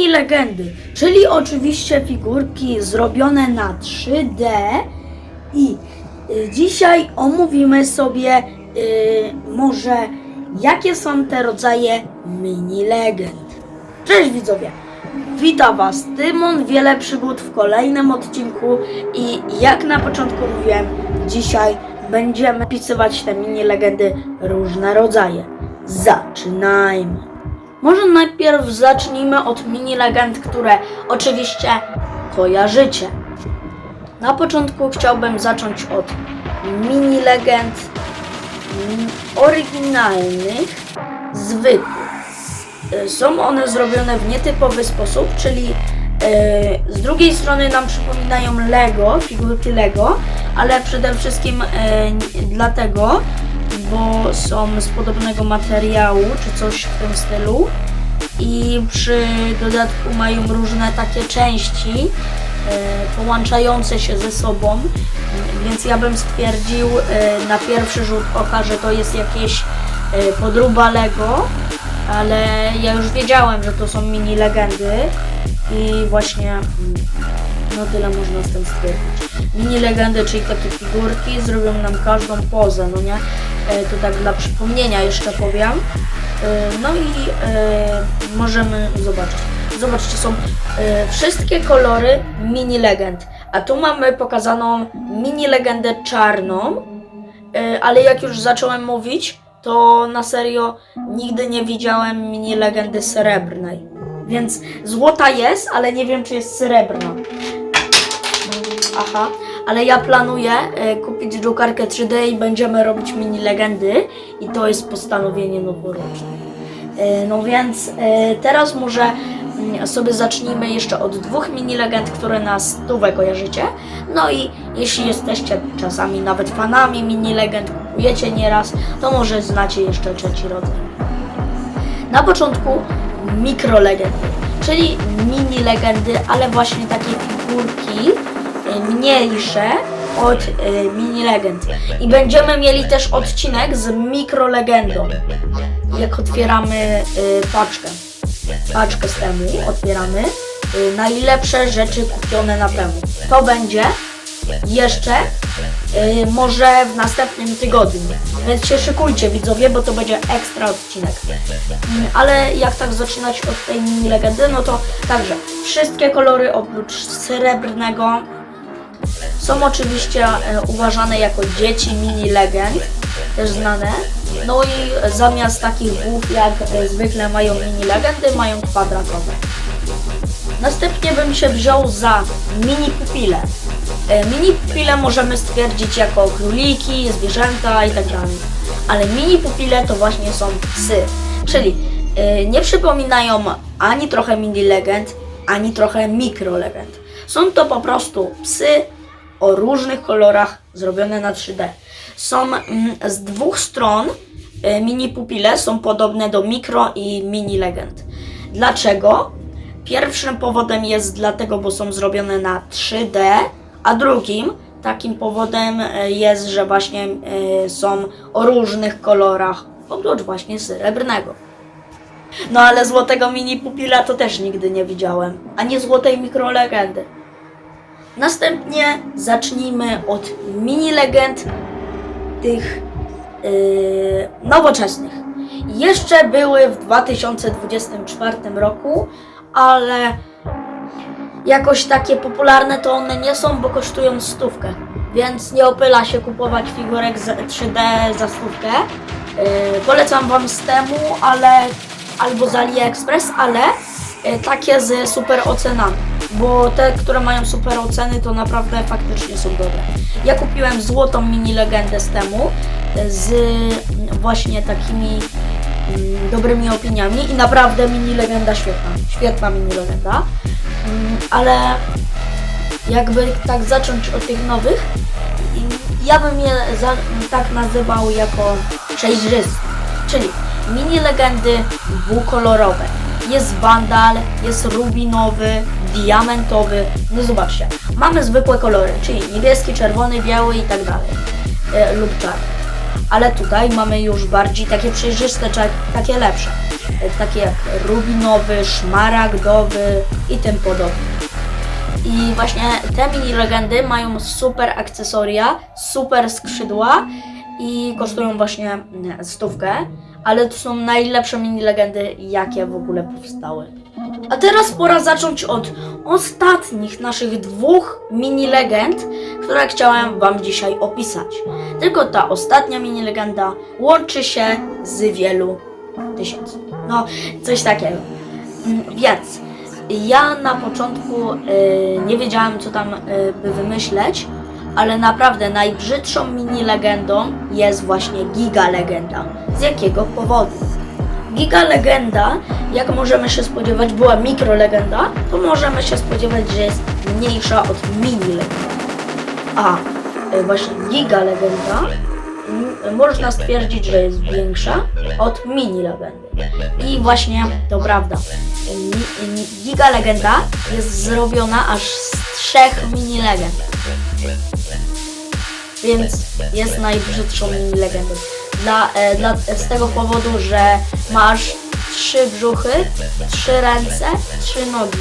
I legendy, czyli oczywiście figurki zrobione na 3D i y, dzisiaj omówimy sobie y, może jakie są te rodzaje mini legend. Cześć widzowie, witam was Tymon, wiele przygód w kolejnym odcinku i jak na początku mówiłem, dzisiaj będziemy pisywać te mini legendy różne rodzaje. Zaczynajmy! Może najpierw zacznijmy od mini legend, które oczywiście kojarzycie. Na początku chciałbym zacząć od mini legend oryginalnych, zwykłych. Są one zrobione w nietypowy sposób, czyli y, z drugiej strony nam przypominają Lego, figurki Lego, ale przede wszystkim y, dlatego, bo są z podobnego materiału czy coś w tym stylu i przy dodatku mają różne takie części e, połączające się ze sobą, więc ja bym stwierdził e, na pierwszy rzut oka, że to jest jakieś e, podróba Lego, ale ja już wiedziałem, że to są mini legendy i właśnie no tyle można z tym stwierdzić. Mini legendy, czyli takie figurki, zrobią nam każdą pozę, no nie? E, to tak dla przypomnienia jeszcze powiem. E, no i e, możemy zobaczyć. Zobaczcie, są wszystkie kolory mini legend. A tu mamy pokazaną mini legendę czarną, ale jak już zacząłem mówić, to na serio nigdy nie widziałem mini legendy srebrnej. Więc złota jest, ale nie wiem czy jest srebrna. Aha, ale ja planuję e, kupić drukarkę 3D i będziemy robić mini legendy i to jest postanowienie noworoczne. E, no więc e, teraz może mm, sobie zacznijmy jeszcze od dwóch mini legend, które na stówę kojarzycie. No i jeśli jesteście czasami nawet fanami mini legend, kupujecie nieraz, to może znacie jeszcze trzeci rodzaj. Na początku mikrolegendy, czyli mini legendy, ale właśnie takie figurki mniejsze od e, mini legend. I będziemy mieli też odcinek z mikrolegendą. Jak otwieramy e, paczkę. Paczkę z temu otwieramy. E, Najlepsze rzeczy kupione na temu. To będzie jeszcze y, może w następnym tygodniu. Więc się szykujcie widzowie, bo to będzie ekstra odcinek. Mm, Ale jak tak zaczynać od tej mini legendy, no to także wszystkie kolory oprócz srebrnego są oczywiście e, uważane jako dzieci mini legend, też znane. No i zamiast takich głów jak e, zwykle mają mini legendy, mają kwadratowe. Następnie bym się wziął za mini pupile. E, Mini pupile możemy stwierdzić jako króliki, zwierzęta i tak. Ale mini pupile to właśnie są psy. Czyli nie przypominają ani trochę mini legend, ani trochę mikro legend. Są to po prostu psy o różnych kolorach zrobione na 3D. Są mm, z dwóch stron e, mini pupile są podobne do mikro i mini legend. Dlaczego? Pierwszym powodem jest dlatego, bo są zrobione na 3D, a drugim takim powodem e, jest, że właśnie e, są o różnych kolorach, oprócz właśnie srebrnego. No ale złotego mini pupila to też nigdy nie widziałem, ani złotej mikrolegendy. Następnie zacznijmy od mini legend tych yy, nowoczesnych. Jeszcze były w 2024 roku, ale jakoś takie popularne to one nie są, bo kosztują stówkę. Więc nie opyla się kupować figurek z 3D za stówkę. Yy, polecam Wam z temu, ale albo z AliExpress, ale yy, takie z super ocenami. Bo te, które mają super oceny, to naprawdę faktycznie są dobre. Ja kupiłem złotą mini legendę z temu, z właśnie takimi mm, dobrymi opiniami i naprawdę mini legenda świetna. Świetna mini legenda. Mm, ale jakby tak zacząć od tych nowych, ja bym je za, tak nazywał jako przejrzyste, czyli mini legendy dwukolorowe. Jest bandal, jest rubinowy, diamentowy. No zobaczcie, mamy zwykłe kolory, czyli niebieski, czerwony, biały i tak dalej, e, lub czarny. Ale tutaj mamy już bardziej takie przejrzyste, takie lepsze. e, takie jak rubinowy, szmaragdowy i tym podobne. I właśnie te mini legendy mają super akcesoria, super skrzydła i kosztują właśnie mm, stówkę, ale to są najlepsze mini legendy, jakie w ogóle powstały. A teraz pora zacząć od ostatnich naszych dwóch mini legend, które chciałem Wam dzisiaj opisać. Tylko ta ostatnia mini legenda łączy się z wielu tysięcy. No, coś takiego. Mm, Więc ja na początku y, nie wiedziałem, co tam y, by wymyśleć, ale naprawdę najbrzydszą mini legendą jest właśnie Giga Legenda. Z jakiego powodu? Giga Legenda, jak możemy się spodziewać, była mikro legenda, to możemy się spodziewać, że jest mniejsza od mini legenda. A y, właśnie Giga Legenda można stwierdzić, że jest większa od mini legendy. I właśnie to prawda. Giga Legenda jest zrobiona aż z trzech mini legend. Więc jest najbrzydszą mini legendą. Dla, e, dla, z tego powodu, że masz trzy brzuchy, trzy ręce, trzy nogi.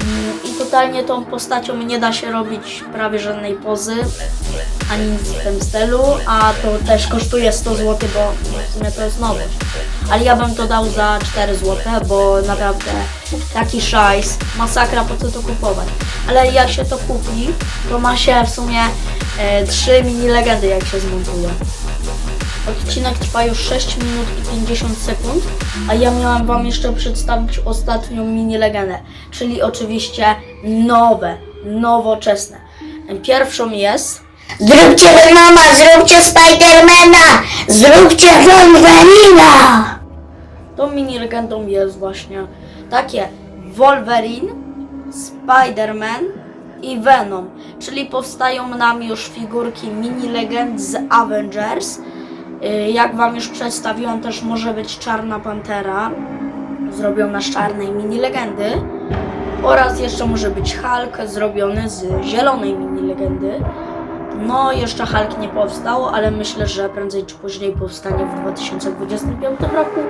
Mm, I totalnie tą postacią nie da się robić prawie żadnej pozy, ani nic w tym stylu, a to też kosztuje 100 zł, bo w sumie to jest nowość. Ale ja bym to dał za 4 zł, bo naprawdę taki szajs, masakra po co to kupować. Ale jak się to kupi, to ma się w sumie e, 3 mini legendy jak się zmontuje. Odcinek trwa już 6 minut i 50 sekund, a ja miałam Wam jeszcze przedstawić ostatnią mini legendę, czyli oczywiście nowe, nowoczesne. Pierwszą jest Zróbcie Venoma, zróbcie Spidermana, zróbcie Wolverina! Tą mini legendą jest właśnie takie Wolverine, Spider-Man i Venom, czyli powstają nam już figurki mini legend z Avengers. Y, Jak Wam już przedstawiłam, też może być Czarna Pantera, zrobiona z czarnej mini legendy. Oraz jeszcze może być Hulk zrobiony z zielonej mini legendy. No, jeszcze Hulk nie powstał, ale myślę, że prędzej czy później powstanie w 2025 roku.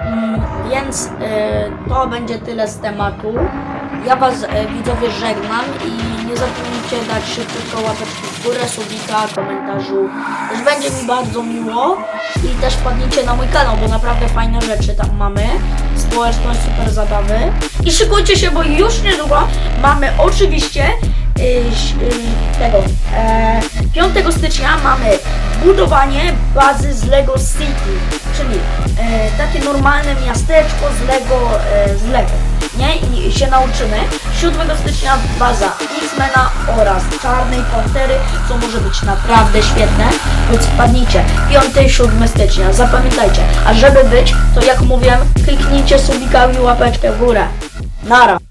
Mm, Więc y, to będzie tyle z tematu. Ja Was y, widzowie żegnam i nie zapomnijcie dać szybko łapeczki w górę, subika, komentarzu. Też będzie mi bardzo miło i też wpadnijcie na mój kanał, bo naprawdę fajne rzeczy tam mamy. Społeczność super zabawy. I szykujcie się, bo już niedługo mamy oczywiście y, y, tego e, 5 stycznia mamy budowanie bazy z Lego City, czyli e, takie normalne miasteczko z Lego, e, z Lego, I się nauczymy. 7 stycznia baza X-Mena oraz Czarnej Pantery, co może być naprawdę świetne, więc wpadnijcie. 5-7 stycznia, zapamiętajcie. A żeby być, to jak mówiłem, kliknijcie subika i łapeczkę w górę. Nara!